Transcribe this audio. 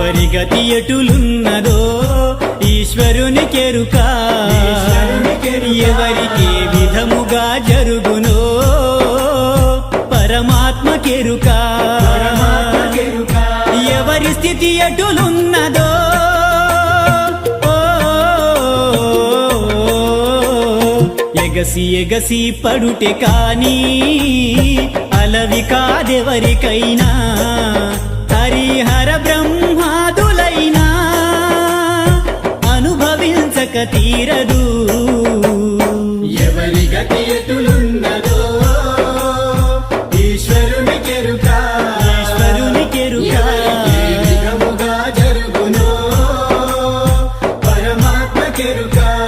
ఎవరి గతి ఎటులున్నదో ఈశ్వరుని కెరుక. ఎవరికి విధముగా జరుగునో పరమాత్మ కెరుక. ఎవరి స్థితి ఎటులున్నదో ఎగసి ఎగసి పడుటే కాని అలవి కాదెవరికైనా. వెతక తీరదు. ఎవరి గతి ఎటులున్నదో ఈశ్వరుని కెరుక. ఈశ్వరుని కెరుక. జరుగును పరమాత్మ కెరుకా.